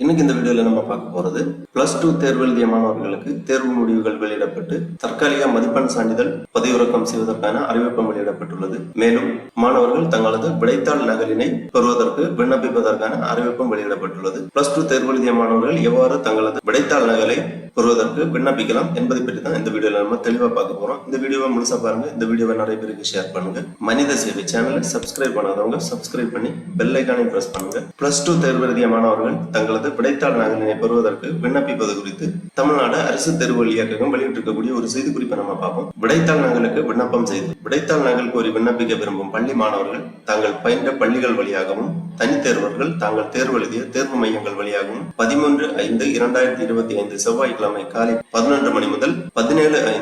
இன்னைக்கு இந்த வீடியோல நம்ம பார்க்க போறது பிளஸ் டூ தேர்வு எழுதிய மாணவர்களுக்கு தேர்வு முடிவுகள் வெளியிடப்பட்டு தற்காலிக மதிப்பெண் சான்றிதழ் பதிவிறக்கம் செய்வதற்கான அறிவிப்பு வெளியிடப்பட்டுள்ளது. மேலும் மாணவர்கள் தங்களது விடைத்தாள் நகலினை பெறுவதற்கு விண்ணப்பிப்பதற்கான அறிவிப்பும் வெளியிடப்பட்டுள்ளது. பிளஸ் டூ தேர்வு எழுதிய மாணவர்கள் எவ்வாறு தங்களது விடைத்தாள் நகலை பெறுவதற்கு விண்ணப்பிக்கலாம் என்பதை பற்றி தான் இந்த வீடியோல நம்ம தெளிவா பார்க்க போறோம். இந்த வீடியோவை முழுசா பாருங்க. இந்த வீடியோவை நிறைய பேருக்கு ஷேர் பண்ணுங்க. மனித சேவை சேனலை சப்ஸ்கிரைப் பண்ணாதவங்க சப்ஸ்கிரைப் பண்ணி பெல் ஐக்கானை பிரஸ் பண்ணுங்க. பிளஸ் டூ தேர்வு எழுதிய மாணவர்கள் தங்களது விடைத்தாள் நகலினை பெறுவதற்கு விண்ணப்பிப்பது குறித்து தமிழ்நாடு அரசு தேர்வு இயக்ககம் வெளியிட்டிருக்கக்கூடிய ஒரு செய்தி குறிப்பை நம்ம பார்ப்போம். விடைத்தாள் நகலுக்கு விண்ணப்பம் செய்து விடைத்தாள் நகல் கோரி விண்ணப்பிக்க விரும்பும் பள்ளி மாணவர்கள் தாங்கள் பயின்ற பள்ளிகள் வழியாகவும் தனித்தேர்வர்கள் தாங்கள் தேர்வு எழுதிய தேர்வு மையங்கள் வழியாகவும் பதிமூன்று ஐந்து இரண்டாயிரத்தி இருபத்தி ஐந்து செவ்வாய்க்கிழமை காலை பதினொன்று மணி முதல்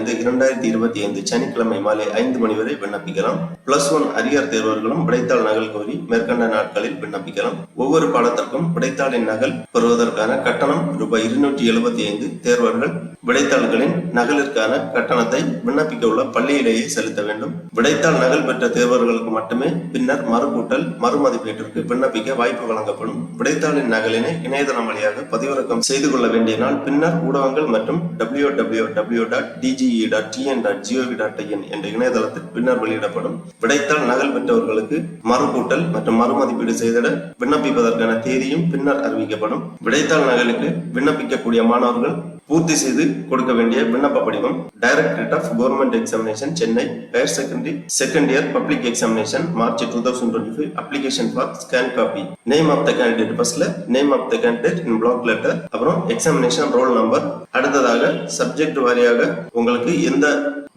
ஐந்து இரண்டாயிரத்தி இருபத்தி ஐந்து சனிக்கிழமை மாலை ஐந்து மணி வரை விண்ணப்பிக்கலாம். பிளஸ் ஒன் அரியர் தேர்வர்களும் விடைத்தாள் நகல் கோரி மேற்கண்ட நாட்களில் விண்ணப்பிக்கலாம். ஒவ்வொரு பாடத்திற்கும் விடைத்தாளின் நகல் பெறுவதற்கான கட்டணம் ரூபாய் இருநூற்றி எழுபத்தி ஐந்து தேர்வர்கள் விடைத்தாள்களின் நகலிற்கான கட்டணத்தை விண்ணப்பிக்க உள்ள பள்ளியிலேயே செலுத்த வேண்டும். விடைத்தாள் நகல் பெற்ற தேர்வர்களுக்கு மட்டுமே பின்னர் மறுகூட்டல் மறுமதிப்பீட்டிற்கு விண்ணப்பிக்க வாய்ப்பு வழங்கப்படும். விடைத்தாளின் நகலினை இணையதளம் வழியாக பதிவிறக்கம் செய்து கொள்ள வேண்டிய நாள் பின்னர் ஊடகங்கள் மற்றும் W W W dot DGE dot TN dot GOV dot IN என்ற இணையதளத்தில் பின்னர் வெளியிடப்படும் விடைத்தாள் நகல் பெற்றவர்களுக்கு மறுகூட்டல் மற்றும் மறுமதிப்பீடு செய்திட விண்ணப்பிப்பதற்கான தேதியும் பின்னர் அறிவிக்கப்படும் விடைத்தாள் நகலுக்கு விண்ணப்பிக்கக்கூடிய மாணவர்கள் பூர்த்தி செய்து கொடுக்க வேண்டிய விண்ணப்ப படிவம். Directorate of government examination Chennai higher secondary second year public examination March two thousand twenty five application for scan copy name of the candidate ஃபர்ஸ்ட்ல name of the candidate in block letter அப்புறம் examination roll number அடுத்ததாக subject வாரியாக உங்களுக்கு எந்த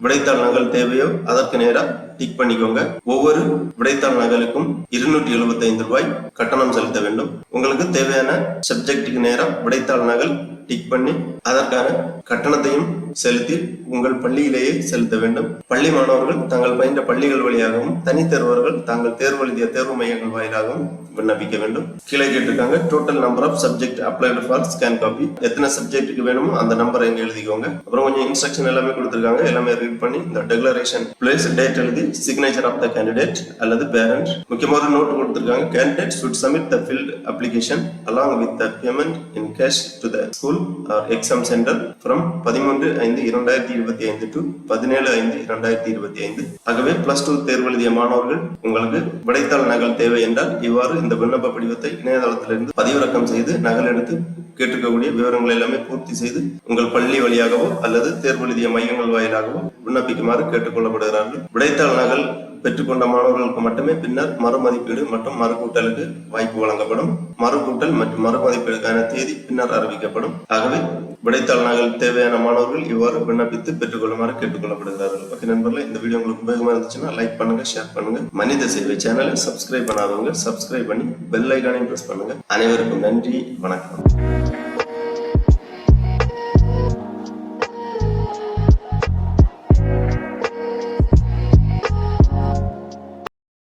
விடைத்தாள் நகல் தேவையோ அதற்கு நேராக டிக் பண்ணிக்கோங்க. ஒவ்வொரு விடைத்தாள் நகலுக்கும் இருநூற்றி எழுபத்தி ஐந்து ரூபாய் கட்டணம் செலுத்த வேண்டும். உங்களுக்கு தேவையான சப்ஜெக்டுக்கு நேரம் விடைத்தாள் நகல் டிக் பண்ணி அதற்கான கட்டணத்தையும் செலுத்தி உங்கள் பள்ளியிலேயே செலுத்த வேண்டும். பள்ளி மாணவர்கள் தாங்கள் பயின்ற பள்ளிகள் வழியாகவும் தனித்தேர்வர்கள் தாங்கள் தேர்வு எழுதிய தேர்வு மையங்கள் வாயிலாகவும் விண்ணப்பிக்க வேண்டும். கீழே கேட்டிருக்காங்க total number of subject applied for scan copy எத்தனை சப்ஜெக்ட்டுக்கு வேணுமோ அந்த நம்பரை இங்கே எழுதிக்கோங்க. அப்புறம் கொஞ்சம் இன்ஸ்ட்ரக்ஷன் எல்லாமே கொடுத்துருக்காங்க எல்லாமே ரீட் பண்ணி இந்த டெக்ளரேஷன் பிளேஸ் டேட் எழுதி சிக்னேச்சர் ஆஃப் த கேண்டிடேட் அல்லது பேரண்ட் முக்கியமான நோட் கொடுத்துருக்காங்க candidate should submit the the application along with the payment in cash to the school school or exam centre from பதிமூன்று ஐந்து இரண்டாயிரத்தி இருபத்தி ஐந்து டு பதினேழு ஐந்து இரண்டாயிரத்தி இருபத்தி ஐந்து. ஆகவே பிளஸ் டூ தேர்வு எழுதிய மாணவர்கள் உங்களுக்கு விடைத்தாள் நகல் தேவை என்றால் இவ்வாறு இந்த விண்ணப்ப படிவத்தை இணையதளத்திலிருந்து பதிவிறக்கம் செய்து நகல் எடுத்து கேட்டிருக்கக்கூடிய விவரங்கள் எல்லாமே பூர்த்தி செய்து உங்கள் பள்ளி வழியாகவோ அல்லது தேர்வு எழுதிய மையங்கள் வாயிலாகவோ விண்ணப்பிக்குமாறு கேட்டுக்கொள்ளப்படுகிறார்கள். விடைத்தாள் நகல் பெற்றுக்கொண்ட மாணவர்களுக்கு மட்டுமே பின்னர் மறுமதிப்பீடு மற்றும் மறுகூட்டலுக்கு வாய்ப்பு வழங்கப்படும். மறுகூட்டல் மற்றும் மறுமதிப்பீடுக்கான தேதி பின்னர் அறிவிக்கப்படும். ஆகவே விடைத்தாள் நகல் தேவையான மாணவர்கள் இவ்வாறு விண்ணப்பித்து பெற்றுக்கொள்ளுமாறு கேட்டுக்கொள்ளப்படுகிறார்கள். ஓகே நண்பர்களே இந்த வீடியோ உங்களுக்கு உபயோகமா இருந்துச்சுன்னா லைக் பண்ணுங்க ஷேர் பண்ணுங்க. மனித சேவை சேனலை சப்ஸ்கிரைப் பண்ணாதவங்க சப்ஸ்கிரைப் பண்ணி பெல் ஐக்கானையும் பிரஸ் பண்ணுங்க. அனைவருக்கும் நன்றி வணக்கம்.